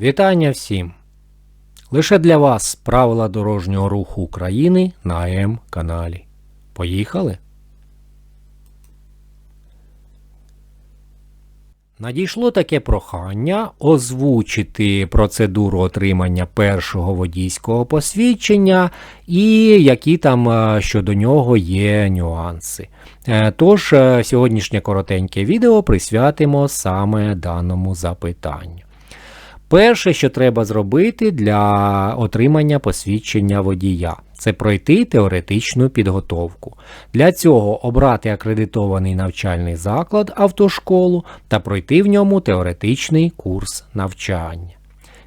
Вітання всім! Лише для вас правила дорожнього руху України на АМ каналі. Поїхали? Надійшло таке прохання озвучити процедуру отримання першого водійського посвідчення і які там е, щодо нього є нюанси. Е, Тож, е, сьогоднішнє коротеньке відео присвятимо саме даному запитанню. Перше, що треба зробити для отримання посвідчення водія, це пройти теоретичну підготовку. Для цього обрати акредитований навчальний заклад автошколу та пройти в ньому теоретичний курс навчання.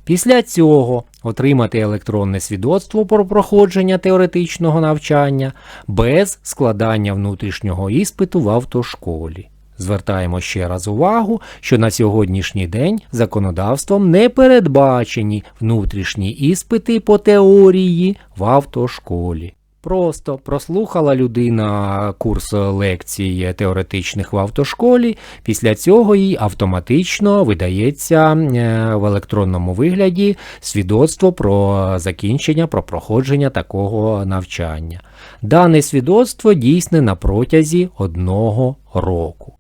Після цього отримати електронне свідоцтво про проходження теоретичного навчання без складання внутрішнього іспиту в автошколі. Звертаємо ще раз увагу, що на сьогоднішній день законодавством не передбачені внутрішні іспити по теорії в автошколі. Просто прослухала людина курс лекцій теоретичних в автошколі, після цього їй автоматично видається е, в електронному вигляді свідоцтво про закінчення, про проходження такого навчання. Дане свідоцтво дійсне на протязі одного року.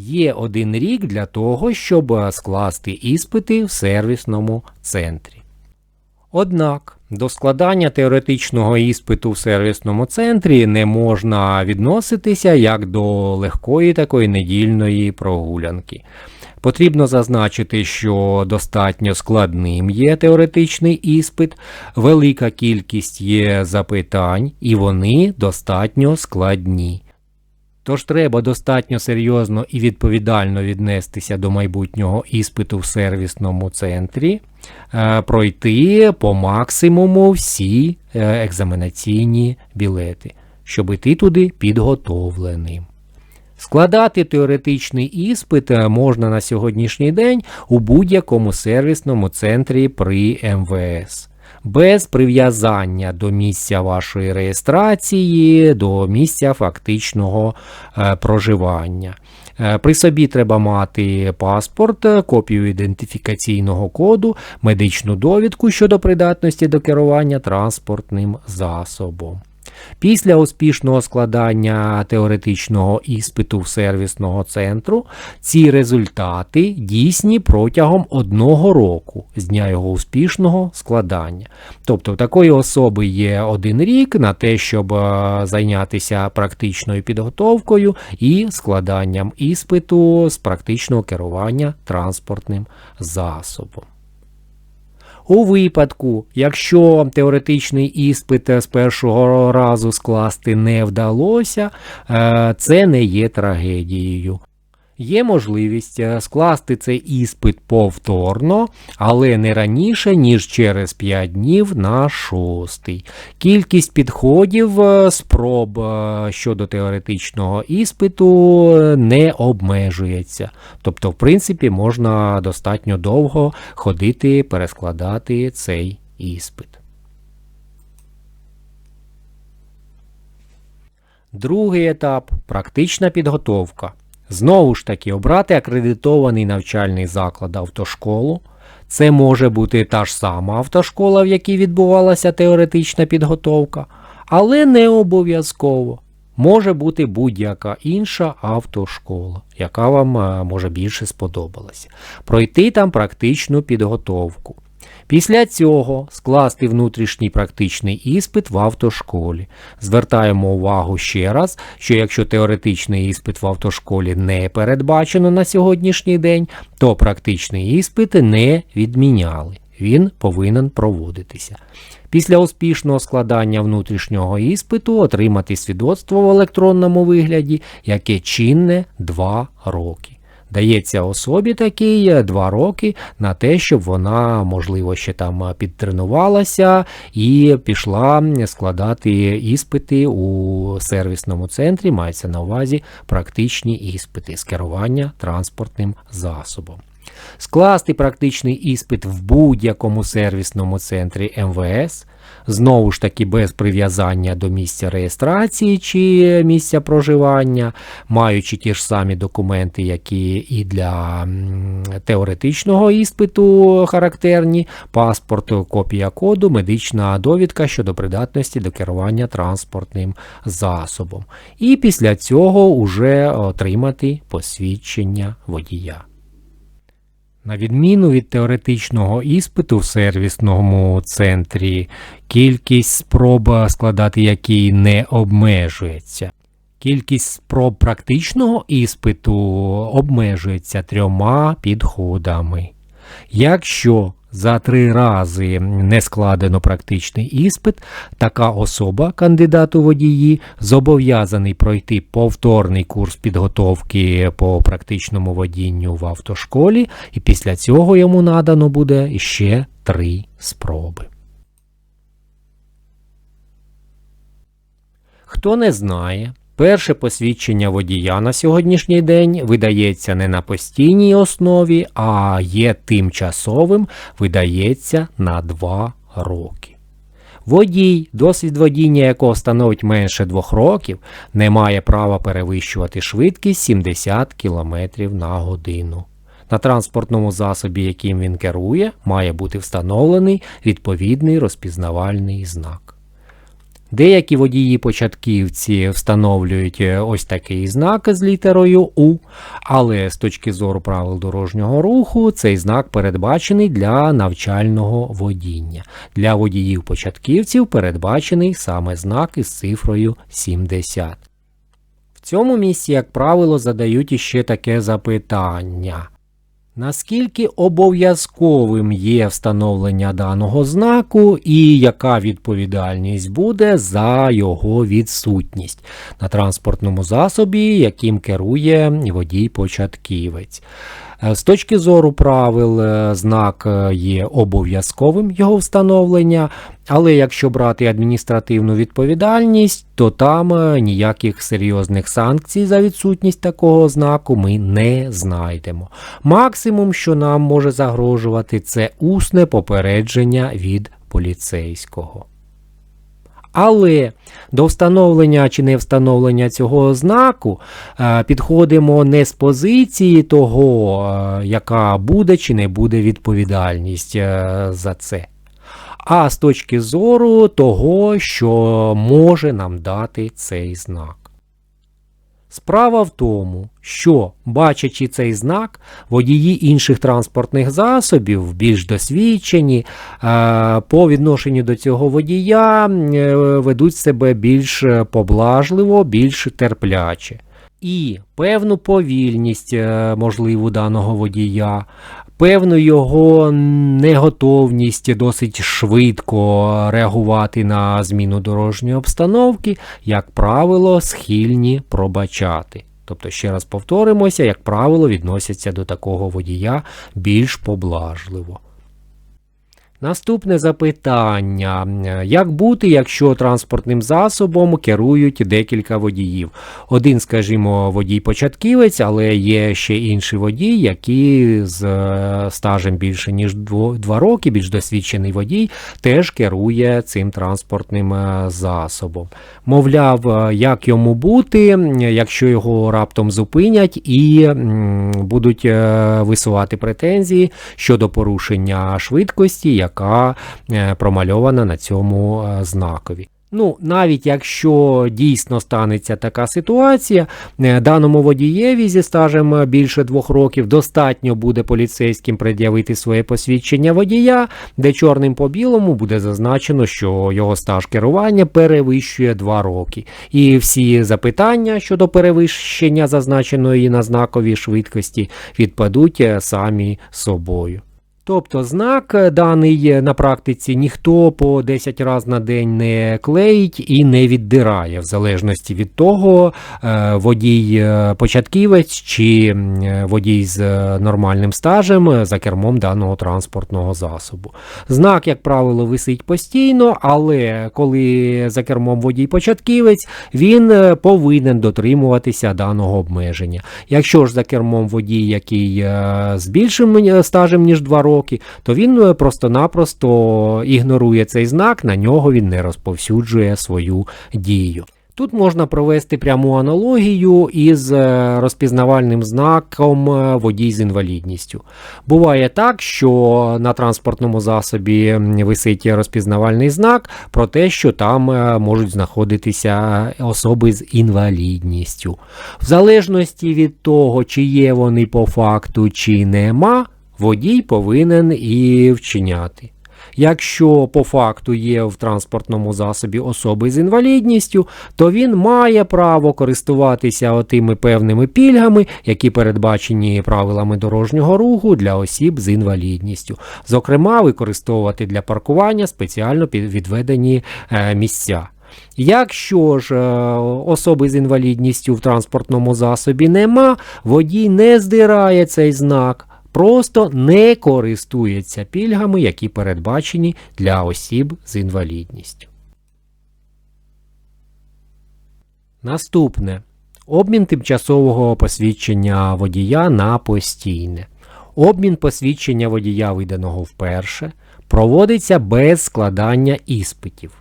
Є один рік для того, щоб скласти іспити в сервісному центрі. Однак до складання теоретичного іспиту в сервісному центрі не можна відноситися як до легкої такої недільної прогулянки. Потрібно зазначити, що достатньо складним є теоретичний іспит, велика кількість є запитань, і вони достатньо складні. Тож треба достатньо серйозно і відповідально віднестися до майбутнього іспиту в сервісному центрі, е, пройти по максимуму всі е, екзаменаційні білети, щоб іти туди підготовленим. Складати теоретичний іспит е, можна на сьогоднішній день у будь-якому сервісному центрі при МВС без прив'язання до місця вашої реєстрації, до місця фактичного е, проживання. Е, при собі треба мати паспорт, копію ідентифікаційного коду, медичну довідку щодо придатності до керування транспортним засобом. Після успішного складання теоретичного іспиту в сервісного центру ці результати дійсні протягом одного року з дня його успішного складання. Тобто в такої особи є один рік на те, щоб е, зайнятися практичною підготовкою і складанням іспиту з практичного керування транспортним засобом. У випадку, якщо теоретичний іспит з першого разу скласти не вдалося, е, це не є трагедією. Є можливість е, скласти цей іспит повторно, але не раніше, ніж через 5 днів на шостий. Кількість підходів е, спроб е, щодо теоретичного іспиту не обмежується. Тобто, в принципі, можна достатньо довго ходити, перескладати цей іспит. Другий етап практична підготовка. Знову ж таки, обрати акредитований навчальний заклад автошколу. Це може бути та ж сама автошкола, в якій відбувалася теоретична підготовка, але не обов'язково. Може бути будь-яка інша автошкола, яка вам е, може більше сподобалася. Пройти там практичну підготовку. Після цього скласти внутрішній практичний іспит в автошколі. Звертаємо увагу ще раз, що якщо теоретичний іспит в автошколі не передбачено на сьогоднішній день, то практичний іспит не відміняли. Він повинен проводитися. Після успішного складання внутрішнього іспиту отримати свідоцтво в електронному вигляді, яке чинне 2 роки. Дається особі такий два роки на те, щоб вона, можливо, ще там підтренувалася і пішла складати іспити у сервісному центрі, мається на увазі практичні іспити з керування транспортним засобом. Скласти практичний іспит в будь-якому сервісному центрі МВС, знову ж таки без прив'язання до місця реєстрації чи місця проживання, маючи ті ж самі документи, які і для теоретичного іспиту характерні, паспорт, копія коду, медична довідка щодо придатності до керування транспортним засобом. І після цього уже отримати посвідчення водія. На відміну від теоретичного іспиту в сервісному центрі, кількість спроб складати який не обмежується. Кількість спроб практичного іспиту обмежується трьома підходами. Якщо за три рази не складено практичний іспит, така особа, кандидат у водії, зобов'язаний пройти повторний курс підготовки по практичному водінню в автошколі, і після цього йому надано буде ще три спроби. Хто не знає, перше посвідчення водія на сьогоднішній день видається не на постійній основі, а є тимчасовим, видається на 2 роки. Водій, досвід водіння якого становить менше 2 років, не має права перевищувати швидкість 70 км на годину. На транспортному засобі, яким він керує, має бути встановлений відповідний розпізнавальний знак. Деякі водії-початківці встановлюють е, ось такий знак з літерою У, але з точки зору правил дорожнього руху цей знак передбачений для навчального водіння. Для водіїв-початківців передбачений саме знак із цифрою 70. В цьому місці, як правило, задають іще таке запитання. Наскільки обов'язковим є встановлення даного знаку і яка відповідальність буде за його відсутність на транспортному засобі, яким керує водій-початківець? Е, З точки зору правил, е, знак е, є обов'язковим його встановлення, але якщо брати адміністративну відповідальність, то там е, ніяких серйозних санкцій за відсутність такого знаку ми не знайдемо. Максимум, що нам може загрожувати, це усне попередження від поліцейського. Але до встановлення чи не встановлення цього знаку е, підходимо не з позиції того, е, яка буде чи не буде відповідальність е, за це, а з точки зору того, що може нам дати цей знак. Справа в тому, що, бачачи цей знак, водії інших транспортних засобів, більш досвідчені, е, по відношенню до цього водія е, ведуть себе більш поблажливо, більш терпляче. І певну повільність е, можливу даного водія, певну його неготовність досить швидко реагувати на зміну дорожньої обстановки, як правило, схильні пробачати. Тобто, ще раз повторимося, як правило, відносяться до такого водія більш поблажливо. Наступне запитання. Як бути, якщо транспортним засобом керують декілька водіїв? Один, скажімо, водій-початківець, але є ще інший водій, який з е, стажем більше ніж 2 роки, більш досвідчений водій, теж керує цим транспортним е, засобом. Мовляв, е, як йому бути, якщо його раптом зупинять і будуть висувати претензії щодо порушення швидкості, яка е, промальована на цьому е, знакові. Ну, навіть якщо дійсно станеться така ситуація, е, даному водієві зі стажем більше двох років достатньо буде поліцейським пред'явити своє посвідчення водія, де чорним по білому буде зазначено, що його стаж керування перевищує 2 роки. І всі запитання щодо перевищення зазначеної на знаковій швидкості відпадуть самі собою. Тобто знак е, даний е, на практиці ніхто по 10 разів на день не клеїть і не віддирає, в залежності від того, е, водій початківець чи водій з нормальним стажем за кермом даного транспортного засобу. Знак, як правило, висить постійно, але коли за кермом водій початківець, він повинен дотримуватися даного обмеження. Якщо ж за кермом водій, який з більшим стажем, ніж 2 роки, роки, то він е, просто-напросто ігнорує цей знак, на нього він не розповсюджує свою дію. Тут можна провести пряму аналогію із е, розпізнавальним знаком е, водій з інвалідністю. Буває так, що на транспортному засобі висить розпізнавальний знак про те, що там можуть знаходитися особи з інвалідністю. В залежності від того, чи є вони по факту, чи нема водій повинен і вчиняти. Якщо по факту є в транспортному засобі особи з інвалідністю, то він має право користуватися отими певними пільгами, які передбачені правилами дорожнього руху для осіб з інвалідністю. Зокрема, використовувати для паркування спеціально відведені е, місця. Якщо ж е, особи з інвалідністю в транспортному засобі нема, водій не здирає цей знак просто не користується пільгами, які передбачені для осіб з інвалідністю. Наступне обмін тимчасового посвідчення водія на постійне. Обмін посвідчення водія, виданого вперше, проводиться без складання іспитів.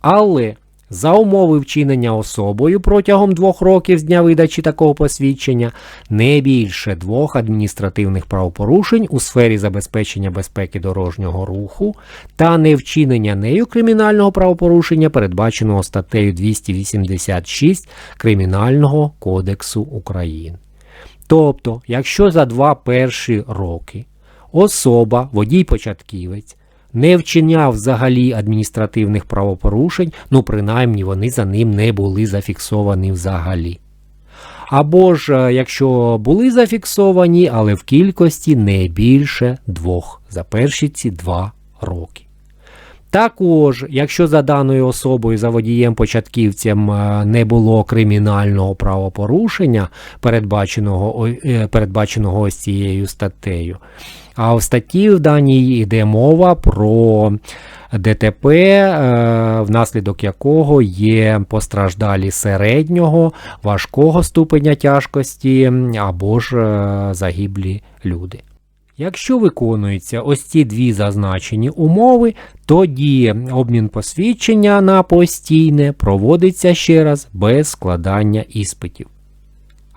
Але за умови вчинення особою протягом двох років з дня видачі такого посвідчення не більше двох адміністративних правопорушень у сфері забезпечення безпеки дорожнього руху та не вчинення нею кримінального правопорушення, передбаченого статтею 286 Кримінального кодексу України. Тобто, якщо за два перші роки особа, водій-початківець, не вчиняв взагалі адміністративних правопорушень, ну принаймні вони за ним не були зафіксовані взагалі. Або ж, е, якщо були зафіксовані, але в кількості не більше двох за перші ці два роки. Також, якщо за даною особою, за водієм-початківцем е, не було кримінального правопорушення, передбаченого е, передбаченого ось цією статтею, а в статті в даній йде мова про ДТП, е, внаслідок якого є постраждалі середнього, важкого ступеня тяжкості або ж загиблі люди. Якщо виконуються ось ці дві зазначені умови, тоді обмін посвідчення на постійне проводиться ще раз без складання іспитів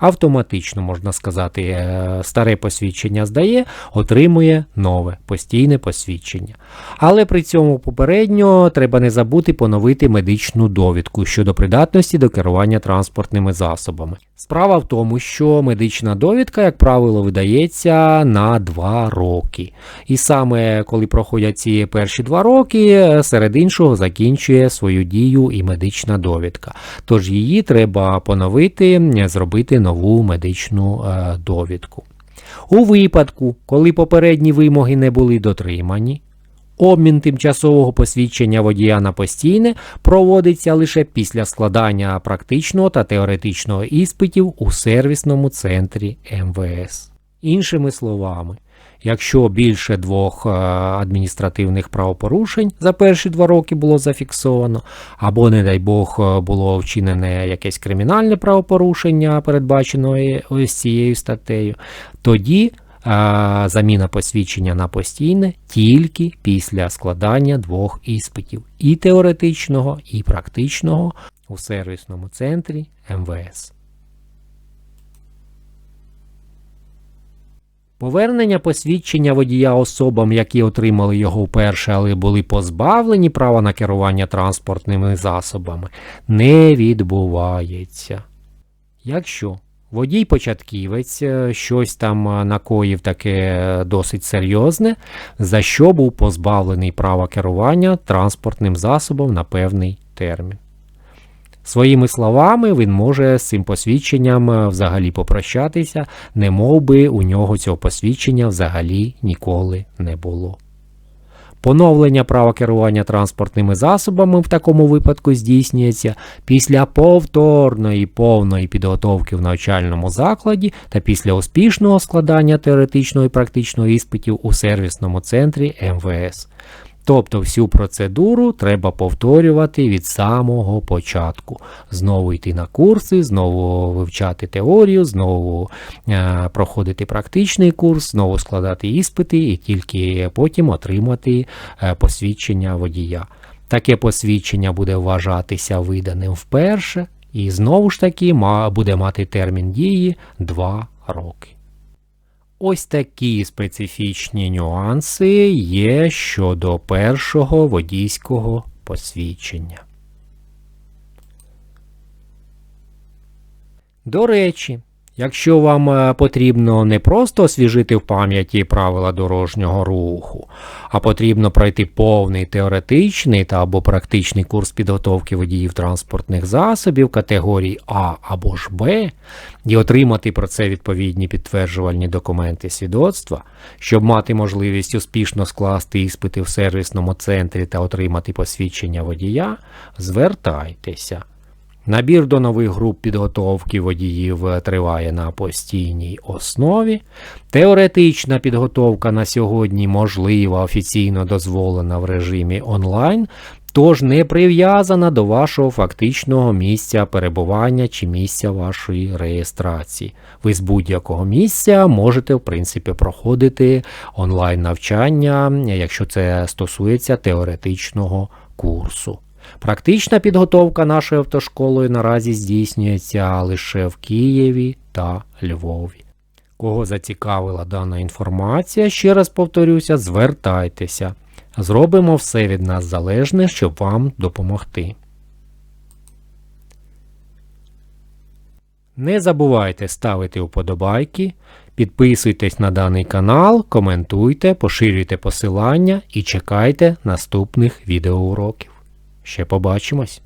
автоматично, можна сказати, е, старе посвідчення здає, отримує нове постійне посвідчення. Але при цьому попередньо треба не забути поновити медичну довідку щодо придатності до керування транспортними засобами. Справа в тому, що медична довідка, як правило, видається на 2 роки. І саме коли проходять ці перші 2 роки, серед іншого закінчує свою дію і медична довідка. Тож її треба поновити, зробити нову медичну е, довідку. У випадку, коли попередні вимоги не були дотримані, Обмін тимчасового посвідчення водія на постійне проводиться лише після складання практичного та теоретичного іспитів у сервісному центрі МВС. Іншими словами, якщо більше двох е, адміністративних правопорушень за перші два роки було зафіксовано, або, не дай Бог, е, було вчинене якесь кримінальне правопорушення, передбачене ось цією статтею, тоді заміна посвідчення на постійне тільки після складання двох іспитів і теоретичного, і практичного у сервісному центрі МВС. Повернення посвідчення водія особам, які отримали його вперше, але були позбавлені права на керування транспортними засобами, не відбувається. Якщо Водій-початківець е, щось там е, накоїв таке досить серйозне, за що був позбавлений права керування транспортним засобом на певний термін. Своїми словами, він може з цим посвідченням е, взагалі попрощатися, не мов би у нього цього посвідчення взагалі ніколи не було. Поновлення права керування транспортними засобами в такому випадку здійснюється після повторної повної підготовки в навчальному закладі та після успішного складання теоретичного і практичного іспитів у сервісному центрі МВС. Тобто всю процедуру треба повторювати від самого початку. Знову йти на курси, знову вивчати теорію, знову е, проходити практичний курс, знову складати іспити і тільки потім отримати е, посвідчення водія. Таке посвідчення буде вважатися виданим вперше, і знову ж таки буде мати термін дії 2 роки. Ось такі специфічні нюанси є щодо першого водійського посвідчення. До речі, якщо вам е, потрібно не просто освіжити в пам'яті правила дорожнього руху, а потрібно пройти повний теоретичний та або практичний курс підготовки водіїв транспортних засобів категорій А або ж Б, і отримати про це відповідні підтверджувальні документи свідоцтва, щоб мати можливість успішно скласти іспити в сервісному центрі та отримати посвідчення водія, звертайтеся. Набір до нових груп підготовки водіїв триває на постійній основі. Теоретична підготовка на сьогодні можлива, офіційно дозволена в режимі онлайн, тож не прив'язана до вашого фактичного місця перебування чи місця вашої реєстрації. Ви з будь-якого місця можете, в принципі, проходити онлайн навчання, якщо це стосується теоретичного курсу. Практична підготовка нашою автошколою наразі здійснюється лише в Києві та Львові. Кого зацікавила дана інформація, ще раз повторюся, звертайтеся. Зробимо все від нас залежне, щоб вам допомогти. Не забувайте ставити вподобайки, підписуйтесь на даний канал, коментуйте, поширюйте посилання і чекайте наступних відеоуроків. Ще побачимось!